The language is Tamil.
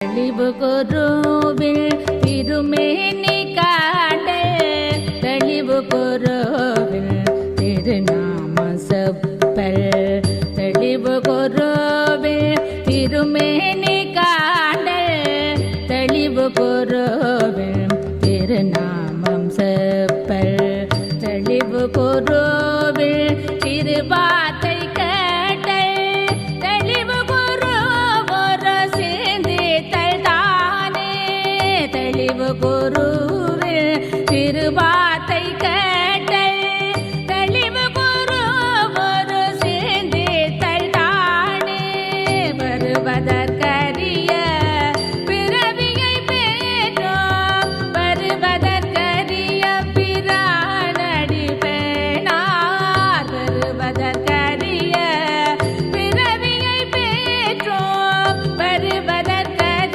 தெளிவு குருவில் திருமேனி காட்ட தெளிவு குருவில் திருநாம செப்பல் தெளிவு குருவில் திருமேனி காட்ட தெளிவு குருவில் திருநாமம் செப்பல் தெளிவு குருவில் திருவாத்தை தெளிவு குரு